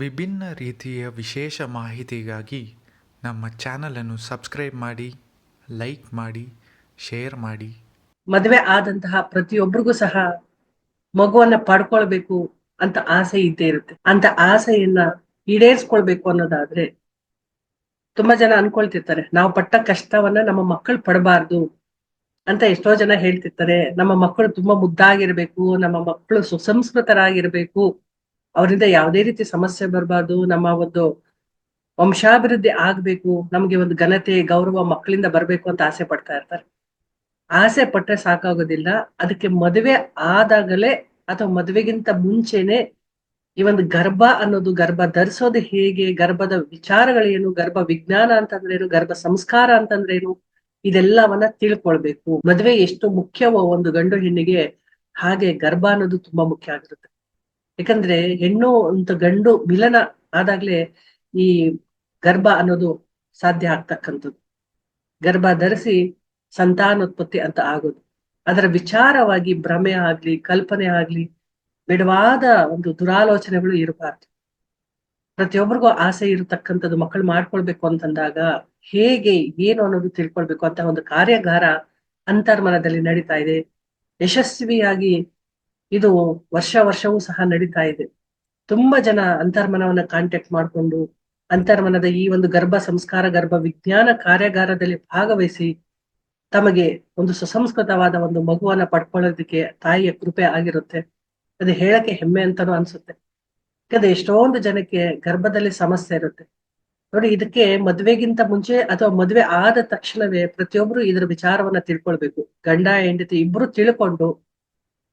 ವಿಭಿನ್ನ ರೀತಿಯ ವಿಶೇಷ ಮಾಹಿತಿಗಾಗಿ ನಮ್ಮ ಚಾನಲನ್ನು ಸಬ್ಸ್ಕ್ರೈಬ್ ಮಾಡಿ ಲೈಕ್ ಮಾಡಿ ಶೇರ್ ಮಾಡಿ. ಮದುವೆ ಆದಂತಹ ಪ್ರತಿಯೊಬ್ಬರಿಗೂ ಸಹ ಮಗುವನ್ನ ಪಡ್ಕೊಳ್ಬೇಕು ಅಂತ ಆಸೆ ಇದ್ದೇ ಇರುತ್ತೆ. ಅಂತ ಆಸೆಯನ್ನ ಈಡೇರಿಸ್ಕೊಳ್ಬೇಕು ಅನ್ನೋದಾದ್ರೆ ತುಂಬಾ ಜನ ಅನ್ಕೊಳ್ತಿರ್ತಾರೆ, ನಾವು ಪಟ್ಟ ಕಷ್ಟವನ್ನ ನಮ್ಮ ಮಕ್ಕಳು ಪಡಬಾರ್ದು ಅಂತ ಎಷ್ಟೋ ಜನ ಹೇಳ್ತಿರ್ತಾರೆ, ನಮ್ಮ ಮಕ್ಕಳು ತುಂಬಾ ಮುದ್ದಾಗಿರ್ಬೇಕು, ನಮ್ಮ ಮಕ್ಕಳು ಸುಸಂಸ್ಕೃತರಾಗಿರ್ಬೇಕು ಅವರಿಂದ ಯಾವುದೇ ರೀತಿ ಸಮಸ್ಯೆ ಬರಬಾರ್ದು, ನಮ್ಮ ಒಂದು ವಂಶಾಭಿವೃದ್ಧಿ ಆಗ್ಬೇಕು, ನಮ್ಗೆ ಒಂದು ಘನತೆ, ಗೌರವ ಮಕ್ಕಳಿಂದ ಬರ್ಬೇಕು ಅಂತ ಆಸೆ ಪಡ್ತಾ ಇರ್ತಾರೆ. ಆಸೆ ಪಟ್ರೆ ಸಾಕಾಗೋದಿಲ್ಲ. ಅದಕ್ಕೆ ಮದುವೆ ಆದಾಗಲೇ ಅಥವಾ ಮದುವೆಗಿಂತ ಮುಂಚೆನೆ ಈ ಒಂದು ಗರ್ಭ ಅನ್ನೋದು, ಗರ್ಭ ಧರಿಸೋದು ಹೇಗೆ, ಗರ್ಭದ ವಿಚಾರಗಳೇನು ಗರ್ಭ ವಿಜ್ಞಾನ ಅಂತಂದ್ರೇನು ಗರ್ಭ ಸಂಸ್ಕಾರ ಅಂತಂದ್ರೇನು ಇದೆಲ್ಲವನ್ನ ತಿಳ್ಕೊಳ್ಬೇಕು. ಮದುವೆ ಎಷ್ಟು ಮುಖ್ಯವೋ ಒಂದು ಗಂಡು ಹೆಣ್ಣಿಗೆ ಹಾಗೆ ಗರ್ಭ ಅನ್ನೋದು ತುಂಬಾ ಮುಖ್ಯ ಆಗಿರುತ್ತೆ. ಯಾಕಂದ್ರೆ ಹೆಣ್ಣು ಅಂತ ಗಂಡು ಮಿಲನ ಆದಾಗ್ಲೇ ಈ ಗರ್ಭ ಅನ್ನೋದು ಸಾಧ್ಯ ಆಗ್ತಕ್ಕಂಥದ್ದು. ಗರ್ಭ ಧರಿಸಿ ಸಂತಾನೋತ್ಪತ್ತಿ ಅಂತ ಆಗೋದು. ಅದರ ವಿಚಾರವಾಗಿ ಭ್ರಮೆ ಆಗ್ಲಿ, ಕಲ್ಪನೆ ಆಗ್ಲಿ, ಬಿಡವಾದ ಒಂದು ದುರಾಲೋಚನೆಗಳು ಇರಬಾರ್ದು. ಪ್ರತಿಯೊಬ್ಬರಿಗೂ ಆಸೆ ಇರತಕ್ಕಂಥದ್ದು ಮಕ್ಕಳು ಮಾಡ್ಕೊಳ್ಬೇಕು ಅಂತಂದಾಗ ಹೇಗೆ, ಏನು ಅನ್ನೋದು ತಿಳ್ಕೊಳ್ಬೇಕು ಅಂತ ಒಂದು ಕಾರ್ಯಾಗಾರ ಅಂತರ್ಮನದಲ್ಲಿ ನಡೀತಾ ಇದೆ. ಯಶಸ್ವಿಯಾಗಿ ಇದು ವರ್ಷ ವರ್ಷವೂ ಸಹ ನಡೀತಾ ಇದೆ. ತುಂಬಾ ಜನ ಅಂತರ್ಮನವನ್ನ ಕಾಂಟ್ಯಾಕ್ಟ್ ಮಾಡಿಕೊಂಡು, ಅಂತರ್ಮನದ ಈ ಒಂದು ಗರ್ಭ ಸಂಸ್ಕಾರ, ಗರ್ಭ ವಿಜ್ಞಾನ ಕಾರ್ಯಾಗಾರದಲ್ಲಿ ಭಾಗವಹಿಸಿ ತಮಗೆ ಒಂದು ಸುಸಂಸ್ಕೃತವಾದ ಒಂದು ಮಗುವನ್ನ ಪಡ್ಕೊಳ್ಳೋದಕ್ಕೆ ತಾಯಿಯ ಕೃಪೆ ಆಗಿರುತ್ತೆ. ಅದು ಹೇಳಕ್ಕೆ ಹೆಮ್ಮೆ ಅಂತಾನು ಅನ್ಸುತ್ತೆ. ಯಾಕಂದ್ರೆ ಎಷ್ಟೊಂದು ಜನಕ್ಕೆ ಗರ್ಭದಲ್ಲಿ ಸಮಸ್ಯೆ ಇರುತ್ತೆ. ನೋಡಿ, ಇದಕ್ಕೆ ಮದ್ವೆಗಿಂತ ಮುಂಚೆ ಅಥವಾ ಮದ್ವೆ ಆದ ತಕ್ಷಣವೇ ಪ್ರತಿಯೊಬ್ರು ಇದರ ವಿಚಾರವನ್ನ ತಿಳ್ಕೊಳ್ಬೇಕು. ಗಂಡ, ಹೆಂಡತಿ ಇಬ್ರು ತಿಳ್ಕೊಂಡು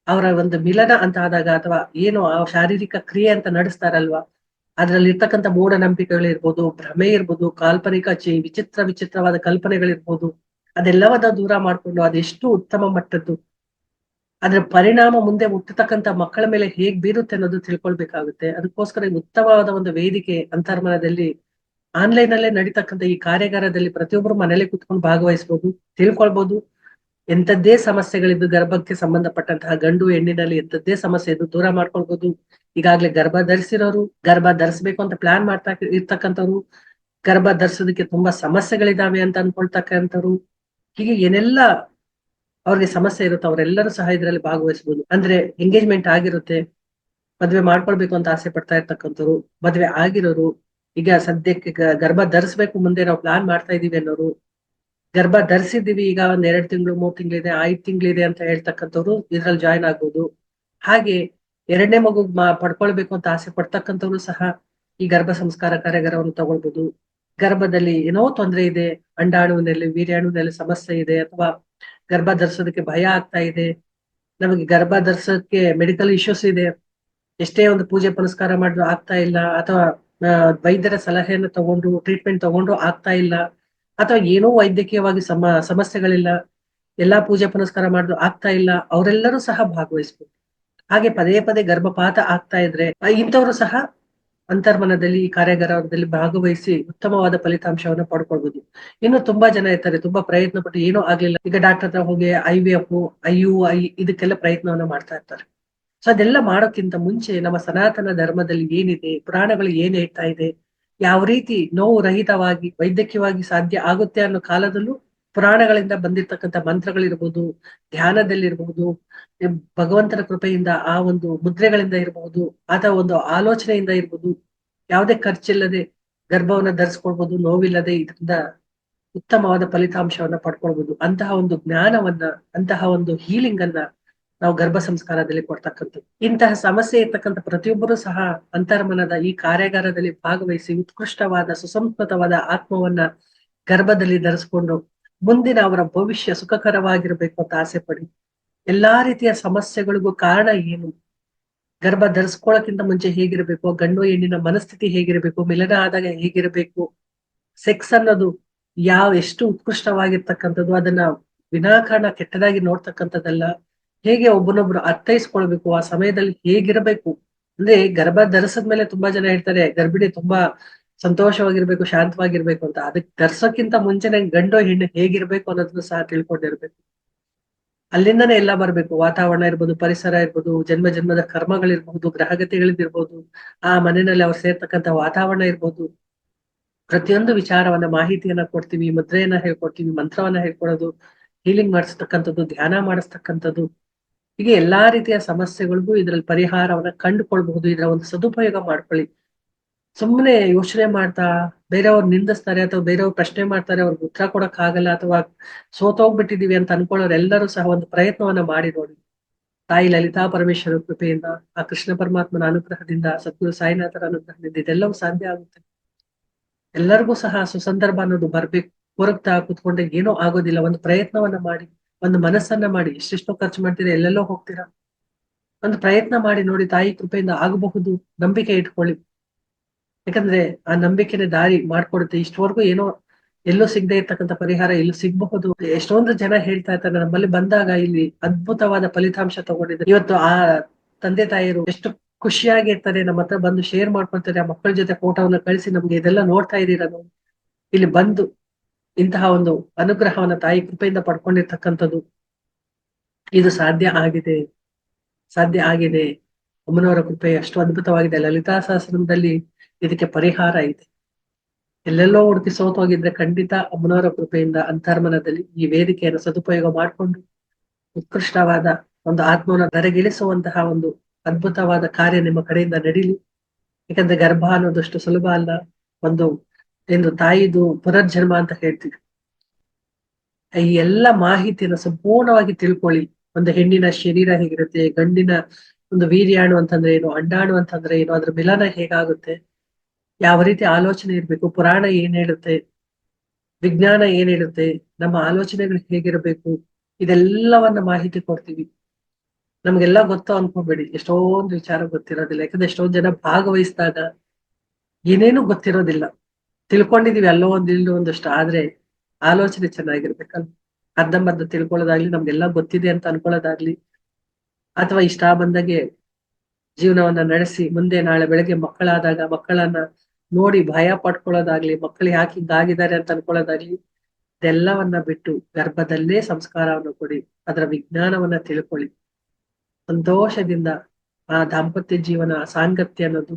ಅವರ ಒಂದು ಮಿಲನ ಅಂತ ಆದಾಗ ಅಥವಾ ಏನು ಆ ಶಾರೀರಿಕ ಕ್ರಿಯೆ ಅಂತ ನಡೆಸ್ತಾರಲ್ವಾ? ಅದ್ರಲ್ಲಿ ಇರ್ತಕ್ಕಂಥ ಮೂಢನಂಬಿಕೆಗಳಿರ್ಬೋದು, ಭ್ರಮೆ ಇರ್ಬೋದು, ಕಾಲ್ಪನಿಕ ಚಿ, ವಿಚಿತ್ರ ವಿಚಿತ್ರವಾದ ಕಲ್ಪನೆಗಳಿರ್ಬೋದು, ಅದೆಲ್ಲವನ್ನ ದೂರ ಮಾಡ್ಕೊಂಡು ಅದೆಷ್ಟು ಉತ್ತಮ ಮಟ್ಟದ್ದು? ಅದ್ರ ಪರಿಣಾಮ ಮುಂದೆ ಹುಟ್ಟತಕ್ಕಂತ ಮಕ್ಕಳ ಮೇಲೆ ಹೇಗ್ ಬೀರುತ್ತೆ ಅನ್ನೋದು ತಿಳ್ಕೊಳ್ಬೇಕಾಗುತ್ತೆ. ಅದಕ್ಕೋಸ್ಕರ ಉತ್ತಮವಾದ ಒಂದು ವೇದಿಕೆ ಅಂತರ್ಮನದಲ್ಲಿ ಆನ್ಲೈನ್ ಅಲ್ಲೇ ನಡೀತಕ್ಕಂಥ ಈ ಕಾರ್ಯಾಗಾರದಲ್ಲಿ ಪ್ರತಿಯೊಬ್ಬರು ಮನೇಲಿ ಕುತ್ಕೊಂಡು ಭಾಗವಹಿಸ್ಬೋದು ತಿಳ್ಕೊಳ್ಬಹುದು ಎಂತದ್ದೇ ಸಮಸ್ಯೆಗಳಿದ್ದು ಗರ್ಭಕ್ಕೆ ಸಂಬಂಧಪಟ್ಟಂತಹ ಗಂಡು ಹೆಣ್ಣಿನಲ್ಲಿ ಎಂಥದ್ದೇ ಸಮಸ್ಯೆ ಇದ್ದು ದೂರ ಮಾಡ್ಕೊಳ್ಬಹುದು ಈಗಾಗಲೇ ಗರ್ಭ ಧರಿಸಿರೋರು, ಗರ್ಭ ಧರಿಸ್ಬೇಕು ಅಂತ ಪ್ಲಾನ್ ಮಾಡ್ತಾ ಇರ್ತಕ್ಕಂಥವ್ರು, ಗರ್ಭ ಧರಿಸೋದಕ್ಕೆ ತುಂಬಾ ಸಮಸ್ಯೆಗಳಿದಾವೆ ಅಂತ ಅನ್ಕೊಳ್ತಕ್ಕಂಥವ್ರು, ಹೀಗೆ ಏನೆಲ್ಲ ಅವ್ರಿಗೆ ಸಮಸ್ಯೆ ಇರುತ್ತೆ ಅವರೆಲ್ಲರೂ ಸಹ ಇದರಲ್ಲಿ ಭಾಗವಹಿಸಬಹುದು ಅಂದ್ರೆ ಎಂಗೇಜ್ಮೆಂಟ್ ಆಗಿರುತ್ತೆ, ಮದ್ವೆ ಮಾಡ್ಕೊಳ್ಬೇಕು ಅಂತ ಆಸೆ ಪಡ್ತಾ ಇರ್ತಕ್ಕಂಥವ್ರು, ಮದ್ವೆ ಆಗಿರೋರು, ಈಗ ಸದ್ಯಕ್ಕೆ ಗರ್ಭ ಧರಿಸ್ಬೇಕು ಮುಂದೆ ನಾವು ಪ್ಲಾನ್ ಮಾಡ್ತಾ ಇದೀವಿ ಅನ್ನೋರು ಗರ್ಭ ಧರಿಸಿದೀವಿ ಈಗ ಒಂದ್ ಎರಡ್ ತಿಂಗಳು, ಮೂರ್ ತಿಂಗಳಿದೆ, ಐದ್ ತಿಂಗಳಿದೆ ಅಂತ ಹೇಳ್ತಕ್ಕಂಥವ್ರು ಇದ್ರಲ್ಲಿ ಜಾಯ್ನ್ ಆಗ್ಬೋದು ಹಾಗೆ ಎರಡನೇ ಮಗು ಪಡ್ಕೊಳ್ಬೇಕು ಅಂತ ಆಸೆ ಪಡ್ತಕ್ಕಂಥವ್ರು ಸಹ ಈ ಗರ್ಭ ಸಂಸ್ಕಾರ ಕಾರ್ಯಾಗಾರವನ್ನು ತಗೊಳ್ಬಹುದು ಗರ್ಭದಲ್ಲಿ ಏನೋ ತೊಂದರೆ ಇದೆ, ಅಂಡಾಣುವಿನಲ್ಲಿ, ವೀರ್ಯಾಣುವಿನಲ್ಲಿ ಸಮಸ್ಯೆ ಇದೆ, ಅಥವಾ ಗರ್ಭ ಧರಿಸೋದಕ್ಕೆ ಭಯ ಆಗ್ತಾ ಇದೆ. ನಮಗೆ ಗರ್ಭ ಧರಿಸೋದಕ್ಕೆ ಮೆಡಿಕಲ್ ಇಶ್ಯೂಸ್ ಇದೆ. ಎಷ್ಟೇ ಒಂದು ಪೂಜೆ ಪುನಸ್ಕಾರ ಮಾಡಿದ್ರು ಆಗ್ತಾ ಇಲ್ಲ, ಅಥವಾ ವೈದ್ಯರ ಸಲಹೆಯನ್ನು ತಗೊಂಡು ಟ್ರೀಟ್ಮೆಂಟ್ ತಗೊಂಡು ಆಗ್ತಾ ಇಲ್ಲ. ಅಥವಾ ಏನೋ ವೈದ್ಯಕೀಯವಾಗಿ ಸಮ, ಸಮಸ್ಯೆಗಳಿಲ್ಲ, ಎಲ್ಲಾ ಪೂಜೆ ಪುನಸ್ಕಾರ ಮಾಡಿದ್ರು ಆಗ್ತಾ ಇಲ್ಲ, ಅವರೆಲ್ಲರೂ ಸಹ ಭಾಗವಹಿಸ್ಬೇಕು. ಹಾಗೆ ಪದೇ ಪದೇ ಗರ್ಭಪಾತ ಆಗ್ತಾ ಇದ್ರೆ ಇಂಥವರು ಸಹ ಅಂತರ್ಮನದಲ್ಲಿ ಈ ಕಾರ್ಯಾಗಾರದಲ್ಲಿ ಭಾಗವಹಿಸಿ ಉತ್ತಮವಾದ ಫಲಿತಾಂಶವನ್ನ ಪಡ್ಕೊಳ್ಬಹುದು ಇನ್ನು ತುಂಬಾ ಜನ ಇರ್ತಾರೆ, ತುಂಬಾ ಪ್ರಯತ್ನ ಪಟ್ಟು ಏನೂ ಆಗ್ಲಿಲ್ಲ. ಈಗ ಡಾಕ್ಟರ್ ಹತ್ರ ಹೋಗಿ I V F, I U I ಇದಕ್ಕೆಲ್ಲ ಪ್ರಯತ್ನವನ್ನ ಮಾಡ್ತಾ ಇರ್ತಾರೆ. ಸೊ ಅದೆಲ್ಲ ಮಾಡೋಕ್ಕಿಂತ ಮುಂಚೆ ನಮ್ಮ ಸನಾತನ ಧರ್ಮದಲ್ಲಿ ಏನಿದೆ, ಪುರಾಣಗಳು ಏನ್ ಹೇಳ್ತಾ ಇದೆ ಯಾವ ರೀತಿ ನೋವು ರಹಿತವಾಗಿ ವೈದ್ಯಕೀಯವಾಗಿ ಸಾಧ್ಯ ಆಗುತ್ತೆ ಅನ್ನೋ ಕಾಲದಲ್ಲೂ ಪುರಾಣಗಳಿಂದ ಬಂದಿರ್ತಕ್ಕಂಥ ಮಂತ್ರಗಳಿರ್ಬೋದು ಧ್ಯಾನದಲ್ಲಿರ್ಬಹುದು ಭಗವಂತನ ಕೃಪೆಯಿಂದ ಆ ಒಂದು ಮುದ್ರೆಗಳಿಂದ ಇರಬಹುದು ಅಥವಾ ಒಂದು ಆಲೋಚನೆಯಿಂದ ಇರ್ಬೋದು, ಯಾವುದೇ ಖರ್ಚಿಲ್ಲದೆ ಗರ್ಭವನ್ನ ಧರಿಸ್ಕೊಳ್ಬಹುದು ನೋವಿಲ್ಲದೆ ಇದರಿಂದ ಉತ್ತಮವಾದ ಫಲಿತಾಂಶವನ್ನ ಪಡ್ಕೊಳ್ಬಹುದು ಅಂತಹ ಒಂದು ಜ್ಞಾನವನ್ನ, ಅಂತಹ ಒಂದು ಹೀಲಿಂಗ್ ಅನ್ನ ನಾವು ಗರ್ಭ ಸಂಸ್ಕಾರದಲ್ಲಿ ಕೊಡ್ತಕ್ಕಂಥದ್ದು. ಇಂತಹ ಸಮಸ್ಯೆ ಇರ್ತಕ್ಕಂಥ ಪ್ರತಿಯೊಬ್ಬರು ಸಹ ಅಂತರ್ಮನದ ಈ ಕಾರ್ಯಾಗಾರದಲ್ಲಿ ಭಾಗವಹಿಸಿ ಉತ್ಕೃಷ್ಟವಾದ, ಸುಸಂಸ್ಕೃತವಾದ ಆತ್ಮವನ್ನ ಗರ್ಭದಲ್ಲಿ ಧರಿಸ್ಕೊಂಡು ಮುಂದಿನ ಅವರ ಭವಿಷ್ಯ ಸುಖಕರವಾಗಿರ್ಬೇಕು ಅಂತ ಆಸೆ ಪಡಿ. ಎಲ್ಲಾ ರೀತಿಯ ಸಮಸ್ಯೆಗಳಿಗೂ ಕಾರಣ ಏನು? ಗರ್ಭ ಧರಿಸ್ಕೊಳ್ಳೋಕ್ಕಿಂತ ಮುಂಚೆ ಹೇಗಿರಬೇಕು? ಗಂಡು ಹೆಣ್ಣಿನ ಮನಸ್ಥಿತಿ ಹೇಗಿರಬೇಕು? ಮಿಲನ ಆದಾಗ ಹೇಗಿರಬೇಕು? ಸೆಕ್ಸ್ ಅನ್ನೋದು ಯಾವ ಎಷ್ಟು ಉತ್ಕೃಷ್ಟವಾಗಿರ್ತಕ್ಕಂಥದ್ದು, ಅದನ್ನ ವಿನಾಕಾರಣ ಕೆಟ್ಟದಾಗಿ ನೋಡ್ತಕ್ಕಂಥದ್ದಲ್ಲ. ಹೇಗೆ ಒಬ್ಬನೊಬ್ರು ಅರ್ಥೈಸ್ಕೊಳ್ಬೇಕು, ಆ ಸಮಯದಲ್ಲಿ ಹೇಗಿರಬೇಕು? ಅಂದ್ರೆ ಗರ್ಭ ಮೇಲೆ ತುಂಬಾ ಜನ ಹೇಳ್ತಾರೆ, ಗರ್ಭಿಣಿ ತುಂಬಾ ಸಂತೋಷವಾಗಿರ್ಬೇಕು, ಶಾಂತವಾಗಿರ್ಬೇಕು ಅಂತ. ಅದಕ್ಕೆ ಧರ್ಸೋಕ್ಕಿಂತ ಮುಂಚೆನೆ ಗಂಡು ಹೆಣ್ಣು ಹೇಗಿರ್ಬೇಕು ಅನ್ನೋದನ್ನು ಸಹ ತಿಳ್ಕೊಂಡಿರ್ಬೇಕು. ಅಲ್ಲಿಂದನೇ ಎಲ್ಲ ಬರ್ಬೇಕು. ವಾತಾವರಣ ಇರ್ಬೋದು, ಪರಿಸರ ಇರ್ಬೋದು, ಜನ್ಮ ಜನ್ಮದ ಕರ್ಮಗಳಿರ್ಬಹುದು ಗ್ರಹಗತಿಗಳಿರ್ಬೋದು ಆ ಮನೆಯಲ್ಲಿ ಅವ್ರು ಸೇರ್ತಕ್ಕಂಥ ವಾತಾವರಣ ಇರ್ಬೋದು. ಪ್ರತಿಯೊಂದು ವಿಚಾರವನ್ನ, ಮಾಹಿತಿಯನ್ನ ಕೊಡ್ತೀವಿ, ಮುದ್ರೆಯನ್ನ ಹೇಳ್ಕೊಡ್ತೀವಿ, ಮಂತ್ರವನ್ನ ಹೇಳ್ಕೊಡೋದು ಹೀಲಿಂಗ್ ಮಾಡಿಸ್ತಕ್ಕಂಥದ್ದು, ಧ್ಯಾನ ಮಾಡಿಸ್ತಕ್ಕಂಥದ್ದು. ಹೀಗೆ ಎಲ್ಲಾ ರೀತಿಯ ಸಮಸ್ಯೆಗಳಿಗೂ ಇದ್ರಲ್ಲಿ ಪರಿಹಾರವನ್ನ ಕಂಡುಕೊಳ್ಬಹುದು, ಇದರ ಒಂದು ಸದುಪಯೋಗ ಮಾಡ್ಕೊಳ್ಳಿ. ಸುಮ್ಮನೆ ಯೋಚನೆ ಮಾಡ್ತಾ ಬೇರೆಯವ್ರು ನಿಂದಿಸ್ತಾರೆ ಅಥವಾ ಬೇರೆಯವ್ರು ಪ್ರಶ್ನೆ ಮಾಡ್ತಾರೆ, ಅವ್ರಿಗೆ ಉತ್ತರ ಕೊಡಕ್ ಆಗಲ್ಲ ಅಥವಾ ಸೋತೋಗ್ಬಿಟ್ಟಿದೀವಿ ಅಂತ ಅನ್ಕೊಳ್ಳೋರು ಸಹ ಒಂದು ಪ್ರಯತ್ನವನ್ನ ಮಾಡಿ ನೋಡಿ. ತಾಯಿ ಲಲಿತಾ ಪರಮೇಶ್ವರ ಕೃಪೆಯಿಂದ, ಆ ಕೃಷ್ಣ ಪರಮಾತ್ಮನ ಅನುಗ್ರಹದಿಂದ, ಸದ್ಗುರು ಸಾಯಿನಾಥರ ಅನುಗ್ರಹದಿಂದ ಇದೆಲ್ಲವೂ ಸಾಧ್ಯ ಆಗುತ್ತೆ. ಎಲ್ಲರಿಗೂ ಸಹ ಸುಸಂದರ್ಭ ಅನ್ನೋದು ಬರ್ಬೇಕು, ಹೊರಗ್ತಾ ಕೂತ್ಕೊಂಡೆ ಏನೋ ಆಗೋದಿಲ್ಲ, ಒಂದು ಪ್ರಯತ್ನವನ್ನ ಮಾಡಿ. ಒಂದು ಮನಸ್ಸನ್ನ ಮಾಡಿ, ಎಷ್ಟೆಷ್ಟೋ ಖರ್ಚು ಮಾಡ್ತೀರಾ, ಎಲ್ಲೆಲ್ಲೋ ಹೋಗ್ತೀರಾ. ಒಂದು ಪ್ರಯತ್ನ ಮಾಡಿ ನೋಡಿ, ತಾಯಿ ಕೃಪೆಯಿಂದ ಆಗಬಹುದು, ನಂಬಿಕೆ ಇಟ್ಕೊಳ್ಳಿ. ಯಾಕಂದ್ರೆ ಆ ನಂಬಿಕೆನೆ ದಾರಿ ಮಾಡ್ಕೊಡುತ್ತೆ. ಇಷ್ಟವರೆಗೂ ಏನೋ, ಎಲ್ಲೂ ಸಿಗದೆ ಇರ್ತಕ್ಕಂಥ ಪರಿಹಾರ ಎಲ್ಲೂ ಸಿಗಬಹುದು. ಎಷ್ಟೊಂದು ಜನ ಹೇಳ್ತಾ ಇರ್ತಾರೆ, ನಮ್ಮಲ್ಲಿ ಬಂದಾಗ ಇಲ್ಲಿ ಅದ್ಭುತವಾದ ಫಲಿತಾಂಶ ತಗೊಂಡಿದ್ದಾರೆ. ಇವತ್ತು ಆ ತಂದೆ ತಾಯಿಯರು ಎಷ್ಟು ಖುಷಿಯಾಗಿ ಇರ್ತಾರೆ, ನಮ್ಮ ಹತ್ರ ಬಂದು ಶೇರ್ ಮಾಡ್ಕೊಳ್ತಾರೆ, ಆ ಮಕ್ಕಳ ಜೊತೆ ಫೋಟೋವನ್ನ ಕಳಿಸಿ ನಮ್ಗೆ ಇದೆಲ್ಲ ನೋಡ್ತಾ ಇದೀರ ನಾವು. ಇಲ್ಲಿ ಬಂದು ಇಂತಹ ಒಂದು ಅನುಗ್ರಹವನ್ನು ತಾಯಿ ಕೃಪೆಯಿಂದ ಪಡ್ಕೊಂಡಿರ್ತಕ್ಕಂಥದ್ದು. ಇದು ಸಾಧ್ಯ ಆಗಿದೆ. ಸಾಧ್ಯ ಆಗಿದೆ. ಅಮ್ಮನವರ ಕೃಪೆ ಅಷ್ಟು ಅದ್ಭುತವಾಗಿದೆ. ಲಲಿತಾ ಸಹಸ್ರದಲ್ಲಿ ಇದಕ್ಕೆ ಪರಿಹಾರ ಇದೆ. ಎಲ್ಲೆಲ್ಲೋ ಹುಡುಕಿ ಸೋತೋಗಿದ್ರೆ ಖಂಡಿತ ಅಮ್ಮನವರ ಕೃಪೆಯಿಂದ ಅಂತರ್ಮನದಲ್ಲಿ ಈ ವೇದಿಕೆಯನ್ನು ಸದುಪಯೋಗ ಮಾಡಿಕೊಂಡು ಉತ್ಕೃಷ್ಟವಾದ ಒಂದು ಆತ್ಮವನ್ನು ಧರೆಗಿಳಿಸುವಂತಹ ಒಂದು ಅದ್ಭುತವಾದ ಕಾರ್ಯ ನಿಮ್ಮ ಕಡೆಯಿಂದ ನಡೀಲಿ. ಯಾಕಂದ್ರೆ ಗರ್ಭ ಅನ್ನೋದಷ್ಟು ಸುಲಭ ಅಲ್ಲ. ಒಂದು ಎಂದು ತಾಯಿದು ಪುನರ್ಜನ್ಮ ಅಂತ ಹೇಳ್ತೀವಿ ಈ ಎಲ್ಲ ಮಾಹಿತಿಯನ್ನ ಸಂಪೂರ್ಣವಾಗಿ ತಿಳ್ಕೊಳ್ಳಿ. ಒಂದು ಹೆಣ್ಣಿನ ಶರೀರ ಹೇಗಿರುತ್ತೆ, ಗಂಡಿನ ಒಂದು ವೀರ್ಯಾಣು ಅಂತಂದ್ರೆ ಏನು ಅಂಡಾಣು ಅಂತಂದ್ರೆ ಏನು, ಅದ್ರ ಮಿಲನ ಹೇಗಾಗುತ್ತೆ, ಯಾವ ರೀತಿ ಆಲೋಚನೆ ಇರ್ಬೇಕು, ಪುರಾಣ ಏನ್ ಹೇಳುತ್ತೆ, ವಿಜ್ಞಾನ ಏನ್ ಹೇಳುತ್ತೆ, ನಮ್ಮ ಆಲೋಚನೆಗಳು ಹೇಗಿರಬೇಕು, ಇದೆಲ್ಲವನ್ನ ಮಾಹಿತಿ ಕೊಡ್ತೀವಿ. ನಮ್ಗೆಲ್ಲ ಗೊತ್ತು ಅನ್ಕೋಬೇಡಿ. ಎಷ್ಟೊಂದು ವಿಚಾರ ಗೊತ್ತಿರೋದಿಲ್ಲ. ಯಾಕಂದ್ರೆ ಎಷ್ಟೊಂದ್ ಜನ ಭಾಗವಹಿಸಿದಾಗ ಏನೇನು ಗೊತ್ತಿರೋದಿಲ್ಲ. ತಿಳ್ಕೊಂಡಿದೀವಿ ಅಲ್ಲೋ ಒಂದ್ ಇಲ್ಲೋ ಒಂದಷ್ಟು, ಆದ್ರೆ ಆಲೋಚನೆ ಚೆನ್ನಾಗಿರ್ಬೇಕಲ್ಲ ಅರ್ಧಂಬರ್ಧ ತಿಳ್ಕೊಳ್ಳೋದಾಗ್ಲಿ ನಮ್ಗೆಲ್ಲ ಗೊತ್ತಿದೆ ಅಂತ ಅನ್ಕೊಳ್ಳೋದಾಗ್ಲಿ, ಅಥವಾ ಇಷ್ಟ ಬಂದಾಗೆ ಜೀವನವನ್ನ ನಡೆಸಿ, ಮುಂದೆ ನಾಳೆ ಬೆಳಗ್ಗೆ ಮಕ್ಕಳಾದಾಗ ಮಕ್ಕಳನ್ನ ನೋಡಿ ಭಯ ಪಡ್ಕೊಳ್ಳೋದಾಗ್ಲಿ ಮಕ್ಕಳು ಯಾಕೆ ಹಿಂಗಾಗಿದ್ದಾರೆ ಅಂತ ಅನ್ಕೊಳ್ಳೋದಾಗ್ಲಿ, ಇದೆಲ್ಲವನ್ನ ಬಿಟ್ಟು ಗರ್ಭದಲ್ಲೇ ಸಂಸ್ಕಾರವನ್ನು ಕೊಡಿ, ಅದರ ವಿಜ್ಞಾನವನ್ನ ತಿಳ್ಕೊಳ್ಳಿ. ಸಂತೋಷದಿಂದ ಆ ದಾಂಪತ್ಯ ಜೀವನ, ಆ ಸಾಂಗತ್ಯ ಅನ್ನೋದು,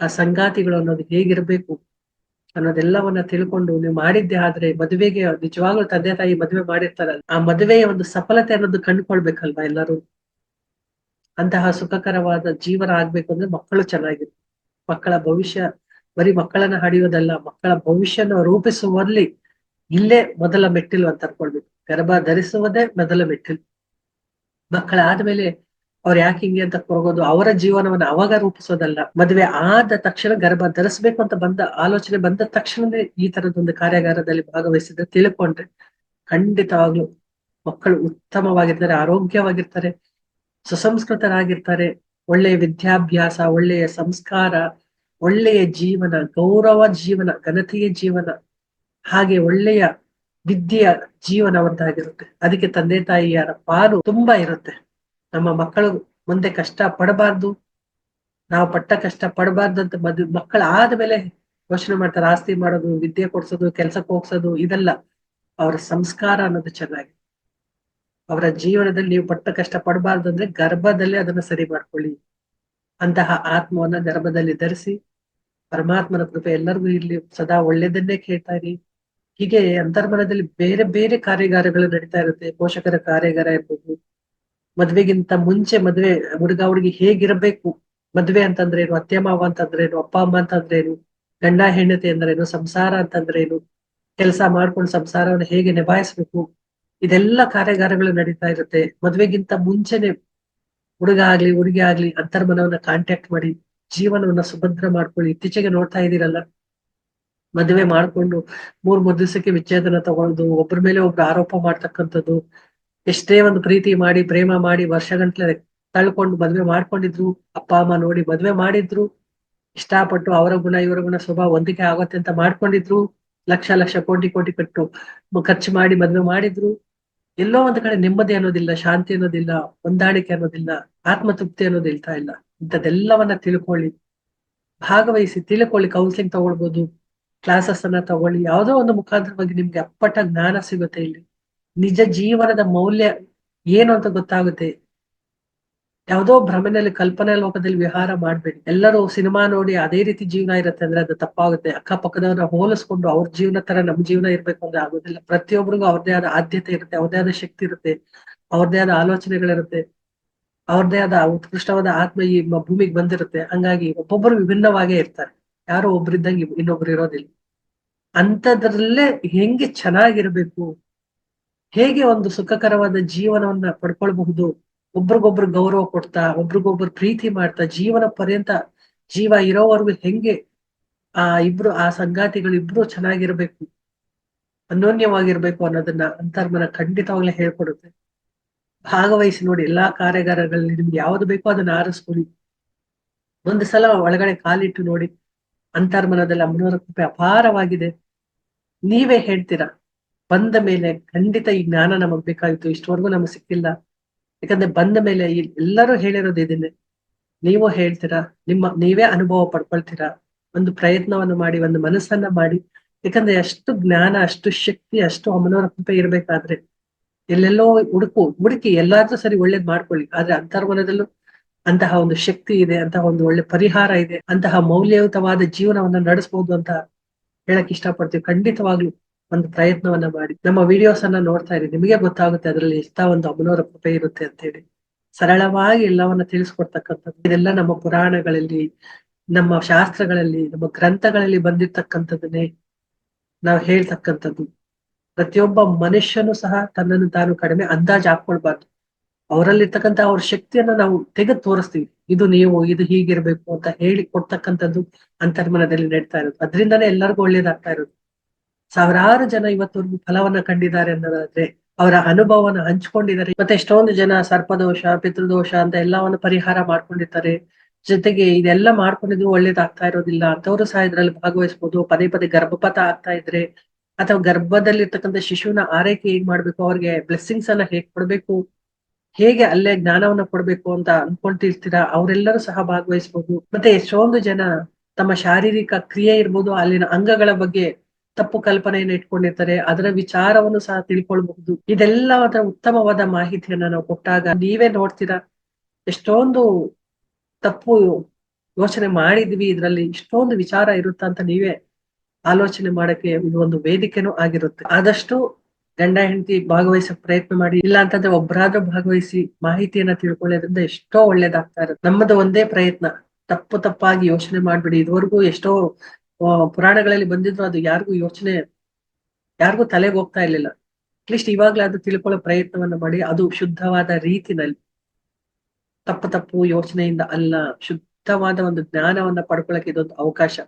ಆ ಸಂಗಾತಿಗಳು ಅನ್ನೋದು ಹೇಗಿರ್ಬೇಕು? ಅನ್ನೋದೆಲ್ಲವನ್ನ ತಿಳ್ಕೊಂಡು ನೀವು ಮಾಡಿದ್ದೆ ಆದ್ರೆ ಮದುವೆಗೆ ನಿಜವಾಗ್ಲೂ ತಂದೆ ತಾಯಿ ಮದುವೆ ಮಾಡಿರ್ತಾರಲ್ಲ, ಆ ಮದುವೆಯ ಒಂದು ಸಫಲತೆ ಅನ್ನೋದು ಕಂಡುಕೊಳ್ಬೇಕಲ್ವಾ ಎಲ್ಲರೂ? ಅಂತಹ ಸುಖಕರವಾದ ಜೀವನ ಆಗ್ಬೇಕು ಅಂದ್ರೆ ಮಕ್ಕಳು ಚೆನ್ನಾಗಿರ್ಬೇಕು. ಮಕ್ಕಳ ಭವಿಷ್ಯ, ಬರೀ ಮಕ್ಕಳನ್ನ ಹಡಿಯೋದಲ್ಲ, ಮಕ್ಕಳ ಭವಿಷ್ಯನ ರೂಪಿಸುವಲ್ಲಿ ಇಲ್ಲೇ ಮೊದಲ ಮೆಟ್ಟಿಲು ಅಂತ ಅನ್ಕೊಳ್ಬೇಕು. ಗರ್ಭ ಧರಿಸುವುದೇ ಮೊದಲ ಮೆಟ್ಟಿಲು. ಮಕ್ಕಳಾದ್ಮೇಲೆ ಅವ್ರು ಯಾಕೆ ಹಿಂಗೆ ಅಂತ ಕೊರಗೋದು? ಅವರ ಜೀವನವನ್ನ ಅವಾಗ ರೂಪಿಸೋದಲ್ಲ. ಮದುವೆ ಆದ ತಕ್ಷಣ ಗರ್ಭ ಧರಿಸ್ಬೇಕು ಅಂತ ಬಂದ ಆಲೋಚನೆ ಬಂದ ತಕ್ಷಣವೇ ಈ ತರದೊಂದು ಕಾರ್ಯಾಗಾರದಲ್ಲಿ ಭಾಗವಹಿಸಿದ್ರೆ ತಿಳ್ಕೊಂಡ್ರೆ ಖಂಡಿತವಾಗ್ಲು ಮಕ್ಕಳು ಉತ್ತಮವಾಗಿರ್ತಾರೆ, ಆರೋಗ್ಯವಾಗಿರ್ತಾರೆ, ಸುಸಂಸ್ಕೃತರಾಗಿರ್ತಾರೆ. ಒಳ್ಳೆಯ ವಿದ್ಯಾಭ್ಯಾಸ, ಒಳ್ಳೆಯ ಸಂಸ್ಕಾರ, ಒಳ್ಳೆಯ ಜೀವನ, ಗೌರವ ಜೀವನ, ಘನತೆಯ ಜೀವನ, ಹಾಗೆ ಒಳ್ಳೆಯ ವಿದ್ಯೆಯ ಜೀವನ ಅವ್ರದ್ದಾಗಿರುತ್ತೆ ಅದಕ್ಕೆ ತಂದೆ ತಾಯಿಯರ ಪಾಲು ತುಂಬಾ ಇರುತ್ತೆ. ನಮ್ಮ ಮಕ್ಕಳು ಮುಂದೆ ಕಷ್ಟ ಪಡಬಾರ್ದು. ನಾವು ಪಟ್ಟ ಕಷ್ಟ ಪಡಬಾರ್ದು ಅಂತ ಮದ್, ಮಕ್ಕಳು ಆದ್ಮೇಲೆ ಯೋಚನೆ ಮಾಡ್ತಾರೆ. ಆಸ್ತಿ ಮಾಡೋದು, ವಿದ್ಯೆ ಕೊಡ್ಸೋದು, ಕೆಲ್ಸಕ್ಕೆ ಹೋಗ್ಸೋದು, ಇದೆಲ್ಲ ಅವರ ಸಂಸ್ಕಾರ ಅನ್ನೋದು ಚೆನ್ನಾಗಿ. ಅವರ ಜೀವನದಲ್ಲಿ ನೀವು ಪಟ್ಟ ಕಷ್ಟ ಪಡಬಾರ್ದು ಅಂದ್ರೆ ಗರ್ಭದಲ್ಲೇ ಅದನ್ನ ಸರಿ ಮಾಡ್ಕೊಳ್ಳಿ. ಅಂತಹ ಆತ್ಮವನ್ನ ಗರ್ಭದಲ್ಲಿ ಧರಿಸಿ ಪರಮಾತ್ಮನ ಕೃಪೆ ಎಲ್ಲರಿಗೂ ಇಲ್ಲಿ ಸದಾ ಒಳ್ಳೇದನ್ನೇ ಕೇಳ್ತಾ ಇರಿ. ಹೀಗೆ ಅಂತರ್ಮನದಲ್ಲಿ ಬೇರೆ ಬೇರೆ ಕಾರ್ಯಾಗಾರಗಳು ನಡೀತಾ ಇರುತ್ತೆ. ಪೋಷಕರ ಕಾರ್ಯಾಗಾರ ಇರ್ಬೋದು ಮದ್ವೆಗಿಂತ ಮುಂಚೆ ಮದ್ವೆ, ಹುಡುಗ ಹುಡುಗಿ ಹೇಗಿರಬೇಕು? ಮದ್ವೆ ಅಂತಂದ್ರೆ ಏನು ಅತ್ತೆ ಮಾವ ಅಂತಂದ್ರೆ ಏನು ಅಪ್ಪ ಅಮ್ಮ ಅಂತಂದ್ರೆ ಏನು ಗಂಡ ಹೆಂಡತಿ ಅಂದ್ರೇನು? ಸಂಸಾರ ಅಂತಂದ್ರೆ ಏನು ಕೆಲಸ ಮಾಡ್ಕೊಂಡು ಸಂಸಾರವನ್ನು ಹೇಗೆ ನಿಭಾಯಿಸ್ಬೇಕು? ಇದೆಲ್ಲ ಕಾರ್ಯಾಗಾರಗಳು ನಡೀತಾ ಇರುತ್ತೆ. ಮದ್ವೆಗಿಂತ ಮುಂಚೆನೆ ಹುಡುಗ ಆಗ್ಲಿ, ಹುಡುಗಿ ಆಗ್ಲಿ ಅಂತರ್ಮನವನ್ನ ಕಾಂಟ್ಯಾಕ್ಟ್ ಮಾಡಿ, ಜೀವನವನ್ನ ಸುಭದ್ರ ಮಾಡ್ಕೊಳ್ಳಿ. ಇತ್ತೀಚೆಗೆ ನೋಡ್ತಾ ಇದ್ದೀರಲ್ಲ, ಮದುವೆ ಮಾಡ್ಕೊಂಡು ಮೂರ್ ಮೂರ್ ದಿವಸಕ್ಕೆ ವಿಚ್ಛೇದನ ತಗೊಳ್ಳೋದು ಒಬ್ಬರ ಮೇಲೆ ಒಬ್ರು ಆರೋಪ ಮಾಡ್ತಕ್ಕಂಥದ್ದು ಎಷ್ಟೇ ಒಂದು ಪ್ರೀತಿ ಮಾಡಿ, ಪ್ರೇಮ ಮಾಡಿ, ವರ್ಷಗಂಟ್ಲೆ ತಳ್ಕೊಂಡು ಮದ್ವೆ ಮಾಡ್ಕೊಂಡಿದ್ರು, ಅಪ್ಪ, ಅಮ್ಮ ನೋಡಿ ಮದ್ವೆ ಮಾಡಿದ್ರು, ಇಷ್ಟಪಟ್ಟು ಅವರ ಗುಣ, ಇವರ ಗುಣ ಸ್ವಭಾವ ಹೊಂದಿಕೆ ಆಗುತ್ತೆ ಅಂತ ಮಾಡ್ಕೊಂಡಿದ್ರು, ಲಕ್ಷ ಲಕ್ಷ, ಕೋಟಿ ಕೋಟಿ ಕಟ್ಟು ಖರ್ಚು ಮಾಡಿ ಮದ್ವೆ ಮಾಡಿದ್ರು. ಎಲ್ಲೋ ಒಂದ್ ಕಡೆ ನೆಮ್ಮದಿ ಅನ್ನೋದಿಲ್ಲ, ಶಾಂತಿ ಅನ್ನೋದಿಲ್ಲ, ಹೊಂದಾಣಿಕೆ ಅನ್ನೋದಿಲ್ಲ, ಆತ್ಮತೃಪ್ತಿ ಅನ್ನೋದು ಇಲ್ತಾ ಇಲ್ಲ. ಇಂಥದ್ದೆಲ್ಲವನ್ನ ತಿಳ್ಕೊಳ್ಳಿ. ಭಾಗವಹಿಸಿ, ತಿಳ್ಕೊಳ್ಳಿ ಕೌನ್ಸಿಲಿಂಗ್ ತಗೊಳ್ಬೋದು ಕ್ಲಾಸಸ್ ಅನ್ನ ತಗೊಳ್ಳಿ, ಯಾವುದೋ ಒಂದು ಮುಖಾಂತರವಾಗಿ ನಿಮ್ಗೆ ಅಪ್ಪಟ ಜ್ಞಾನ ಸಿಗುತ್ತೆ ಇಲ್ಲಿ. ನಿಜ ಜೀವನದ ಮೌಲ್ಯ ಏನು ಅಂತ ಗೊತ್ತಾಗುತ್ತೆ. ಯಾವುದೋ ಭ್ರಮೆನಲ್ಲಿ, ಕಲ್ಪನೆ ಲೋಕದಲ್ಲಿ ವಿಹಾರ ಮಾಡ್ಬೇಡಿ. ಎಲ್ಲರೂ ಸಿನಿಮಾ ನೋಡಿ ಅದೇ ರೀತಿ ಜೀವನ ಇರುತ್ತೆ ಅಂದ್ರೆ ಅದು ತಪ್ಪಾಗುತ್ತೆ. ಅಕ್ಕಪಕ್ಕದವ್ರನ್ನ ಹೋಲಿಸ್ಕೊಂಡು ಅವ್ರ ಜೀವನ ತರ ನಮ್ ಜೀವನ ಇರ್ಬೇಕು ಅಂದ್ರೆ ಆಗೋದಿಲ್ಲ. ಪ್ರತಿಯೊಬ್ಬರಿಗೂ ಅವ್ರದೇ ಆದ ಆದ್ಯತೆ ಇರುತ್ತೆ ಅವ್ರದೇ ಆದ ಶಕ್ತಿ ಇರುತ್ತೆ ಅವ್ರದೇ ಆದ ಆಲೋಚನೆಗಳಿರುತ್ತೆ ಅವ್ರದೇ ಆದ ಉತ್ಕೃಷ್ಟವಾದ ಆತ್ಮ ಈ ಭೂಮಿಗೆ ಬಂದಿರುತ್ತೆ. ಹಂಗಾಗಿ ಒಬ್ಬೊಬ್ಬರು ವಿಭಿನ್ನವಾಗೇ ಇರ್ತಾರೆ. ಯಾರೋ ಒಬ್ರಿದ್ದಂಗೆ ಇನ್ನೊಬ್ರು ಇರೋದಿಲ್ಲ. ಅಂತದ್ರಲ್ಲೇ ಹೆಂಗೆ ಚೆನ್ನಾಗಿರ್ಬೇಕು? ಹೇಗೆ ಒಂದು ಸುಖಕರವಾದ ಜೀವನವನ್ನ ಪಡ್ಕೊಳ್ಬಹುದು? ಒಬ್ರಿಗೊಬ್ರು ಗೌರವ ಕೊಡ್ತಾ, ಒಬ್ರಿಗೊಬ್ರು ಪ್ರೀತಿ ಮಾಡ್ತಾ, ಜೀವನ ಪರ್ಯಂತ ಜೀವ ಇರೋವರೆಗೂ ಹೆಂಗೆ ಆ ಇಬ್ರು, ಆ ಸಂಗಾತಿಗಳು ಇಬ್ರು ಚೆನ್ನಾಗಿರ್ಬೇಕು ಅನ್ಯೋನ್ಯವಾಗಿರ್ಬೇಕು ಅನ್ನೋದನ್ನ ಅಂತರ್ಮನ ಖಂಡಿತವಾಗ್ಲೇ ಹೇಳ್ಕೊಡುತ್ತೆ. ಭಾಗವಹಿಸಿ ನೋಡಿ, ಎಲ್ಲಾ ಕಾರ್ಯಾಗಾರಗಳಲ್ಲಿ ನಿಮ್ಗೆ ಯಾವ್ದು ಬೇಕೋ ಅದನ್ನ ಆರಿಸ್ಕೊಳ್ಳಿ. ಒಂದು ಸಲ ಒಳಗಡೆ ಕಾಲಿಟ್ಟು ನೋಡಿ, ಅಂತರ್ಮನದಲ್ಲಿ ಅಮ್ಮನವರ ಕೃಪೆ ಅಪಾರವಾಗಿದೆ. ನೀವೇ ಹೇಳ್ತೀರಾ? ಬಂದ ಮೇಲೆ ಖಂಡಿತ ಈ ಜ್ಞಾನ ನಮಗ್ ಬೇಕಾಗಿತ್ತು. ಇಷ್ಟವರೆಗೂ ನಮಗ್ ಸಿಕ್ಕಿಲ್ಲ. ಯಾಕಂದ್ರೆ ಬಂದ ಮೇಲೆ ಎಲ್ಲರೂ ಹೇಳಿರೋದು ಇದನ್ನೇ. ನೀವು ಹೇಳ್ತೀರಾ? ನಿಮ್ಮ, ನೀವೇ ಅನುಭವ ಪಡ್ಕೊಳ್ತೀರಾ? ಒಂದು ಪ್ರಯತ್ನವನ್ನು ಮಾಡಿ, ಒಂದು ಮನಸ್ಸನ್ನ ಮಾಡಿ. ಯಾಕಂದ್ರೆ ಅಷ್ಟು ಜ್ಞಾನ, ಅಷ್ಟು ಶಕ್ತಿ, ಅಷ್ಟು ಅಮ್ಮನವರ ಕೃಪೆ ಇರ್ಬೇಕಾದ್ರೆ ಎಲ್ಲೆಲ್ಲೋ ಹುಡುಕು, ಹುಡುಕಿ ಎಲ್ಲಾದ್ರೂ ಸರಿ ಒಳ್ಳೇದ್ ಮಾಡ್ಕೊಳ್ಳಿ. ಆದ್ರೆ ಅಂತರ್ಮನದಲ್ಲೂ ಅಂತಹ ಒಂದು ಶಕ್ತಿ ಇದೆ, ಅಂತಹ ಒಂದು ಒಳ್ಳೆ ಪರಿಹಾರ ಇದೆ, ಅಂತಹ ಮೌಲ್ಯಯುತವಾದ ಜೀವನವನ್ನ ನಡೆಸಬಹುದು ಅಂತ ಹೇಳಕ್ ಇಷ್ಟಪಡ್ತೀವಿ. ಖಂಡಿತವಾಗ್ಲು ಒಂದು ಪ್ರಯತ್ನವನ್ನ ಮಾಡಿ. ನಮ್ಮ ವಿಡಿಯೋಸ್ ಅನ್ನ ನೋಡ್ತಾ ಇರಿ. ನಿಮಗೆ ಗೊತ್ತಾಗುತ್ತೆ ಅದರಲ್ಲಿ ಎಷ್ಟ ಒಂದು ಅಮ್ಮನವರ ಕೃಪೆ ಇರುತ್ತೆ ಅಂತ ಹೇಳಿ ಸರಳವಾಗಿ ಎಲ್ಲವನ್ನ ತಿಳಿಸ್ಕೊಡ್ತಕ್ಕಂಥದ್ದು. ಇದೆಲ್ಲ ನಮ್ಮ ಪುರಾಣಗಳಲ್ಲಿ, ನಮ್ಮ ಶಾಸ್ತ್ರಗಳಲ್ಲಿ, ನಮ್ಮ ಗ್ರಂಥಗಳಲ್ಲಿ ಬಂದಿರ್ತಕ್ಕಂಥದ್ದನ್ನೇ ನಾವು ಹೇಳ್ತಕ್ಕಂಥದ್ದು. ಪ್ರತಿಯೊಬ್ಬ ಮನುಷ್ಯನು ಸಹ ತನ್ನನ್ನು ತಾನು ಕಡಿಮೆ ಅಂದಾಜು ಹಾಕೊಳ್ಬಾರ್ದು. ಅವರಲ್ಲಿರ್ತಕ್ಕಂಥ ಅವ್ರ ಶಕ್ತಿಯನ್ನ ನಾವು ತೆಗೆದು ತೋರಿಸ್ತೀವಿ. ಇದು ನೀವು, ಇದು ಹೀಗಿರ್ಬೇಕು ಅಂತ ಹೇಳಿ ಕೊಡ್ತಕ್ಕಂಥದ್ದು ಅಂತರ್ಮನದಲ್ಲಿ ನಡೀತಾ ಇರೋದು. ಅದರಿಂದಾನೇ ಎಲ್ಲರಿಗೂ ಒಳ್ಳೇದಾಗ್ತಾ ಇರೋದು. ಸಾವಿರಾರು ಜನ ಇವತ್ತವರೆಗೂ ಫಲವನ್ನ ಕಂಡಿದ್ದಾರೆ ಅನ್ನೋದಾದ್ರೆ, ಅವರ ಅನುಭವನ ಹಂಚ್ಕೊಂಡಿದ್ದಾರೆ. ಮತ್ತೆ ಎಷ್ಟೊಂದು ಜನ ಸರ್ಪದೋಷ, ಪಿತೃದೋಷ ಅಂತ ಎಲ್ಲವನ್ನು ಪರಿಹಾರ ಮಾಡ್ಕೊಂಡಿರ್ತಾರೆ. ಜೊತೆಗೆ ಇದೆಲ್ಲ ಮಾಡ್ಕೊಂಡಿದ್ರು ಒಳ್ಳೇದಾಗ್ತಾ ಇರೋದಿಲ್ಲ ಅಂತವ್ರು ಸಹ ಇದ್ರಲ್ಲಿ ಭಾಗವಹಿಸಬಹುದು ಪದೇ ಪದೇ ಗರ್ಭಪಾತ ಆಗ್ತಾ ಇದ್ರೆ, ಅಥವಾ ಗರ್ಭದಲ್ಲಿರ್ತಕ್ಕಂಥ ಶಿಶುವಿನ ಆರೈಕೆ ಹೇಗ್ ಮಾಡ್ಬೇಕು, ಅವ್ರಿಗೆ ಬ್ಲೆಸ್ಸಿಂಗ್ಸ್ ಅನ್ನ ಹೇಗ್ ಕೊಡ್ಬೇಕು, ಹೇಗೆ ಅಲ್ಲೇ ಜ್ಞಾನವನ್ನ ಕೊಡ್ಬೇಕು ಅಂತ ಅನ್ಕೊಂತಿರ್ತೀರಾ ಅವರೆಲ್ಲರೂ ಸಹ ಭಾಗವಹಿಸಬಹುದು ಮತ್ತೆ ಎಷ್ಟೊಂದು ಜನ ತಮ್ಮ ಶಾರೀರಿಕ ಕ್ರಿಯೆ ಇರ್ಬೋದು, ಅಲ್ಲಿನ ಅಂಗಗಳ ಬಗ್ಗೆ ತಪ್ಪು ಕಲ್ಪನೆಯನ್ನು ಇಟ್ಕೊಂಡಿರ್ತಾರೆ. ಅದರ ವಿಚಾರವನ್ನು ಸಹ ತಿಳ್ಕೊಳ್ಬಹುದು. ಇದೆಲ್ಲ ಅದರ ಉತ್ತಮವಾದ ಮಾಹಿತಿಯನ್ನ ನಾವು ಕೊಟ್ಟಾಗ ನೀವೇ ನೋಡ್ತೀರಾ? ಎಷ್ಟೊಂದು ತಪ್ಪು ಯೋಚನೆ ಮಾಡಿದ್ವಿ. ಇದರಲ್ಲಿ ಇಷ್ಟೊಂದು ವಿಚಾರ ಇರುತ್ತ ಅಂತ ನೀವೇ ಆಲೋಚನೆ ಮಾಡಕ್ಕೆ ಇದು ಒಂದು ವೇದಿಕೆನೂ ಆಗಿರುತ್ತೆ. ಆದಷ್ಟು ಗಂಡ, ಹೆಂಡತಿ ಭಾಗವಹಿಸಕ್ ಪ್ರಯತ್ನ ಮಾಡಿ. ಇಲ್ಲ ಅಂತಂದ್ರೆ ಒಬ್ಬರಾದ್ರೂ ಭಾಗವಹಿಸಿ ಮಾಹಿತಿಯನ್ನ ತಿಳ್ಕೊಳ್ಳೋದ್ರಿಂದ ಎಷ್ಟೋ ಒಳ್ಳೇದಾಗ್ತಾ ಇರುತ್ತೆ. ನಮ್ಮದು ಒಂದೇ ಪ್ರಯತ್ನ. ತಪ್ಪು ತಪ್ಪಾಗಿ ಯೋಚನೆ ಮಾಡ್ಬಿಡಿ. ಇದುವರೆಗೂ ಎಷ್ಟೋ ಪುರಾಣಗಳಲ್ಲಿ ಬಂದಿದ್ರು ಅದು ಯಾರಿಗೂ ಯೋಚನೆ, ಯಾರಿಗೂ ತಲೆಗೆ ಹೋಗ್ತಾ ಇರ್ಲಿಲ್ಲ. ಅಟ್ಲೀಸ್ಟ್ ಇವಾಗ್ಲಾದ್ರೂ ತಿಳ್ಕೊಳ್ಳೋ ಪ್ರಯತ್ನವನ್ನ ಮಾಡಿ, ಅದು ಶುದ್ಧವಾದ ರೀತಿನಲ್ಲಿ. ತಪ್ಪು ತಪ್ಪು ಯೋಚನೆಯಿಂದ ಅಲ್ಲ, ಶುದ್ಧವಾದ ಒಂದು ಜ್ಞಾನವನ್ನ ಪಡ್ಕೊಳಕ್ಕೆ ಇದೊಂದು ಅವಕಾಶ.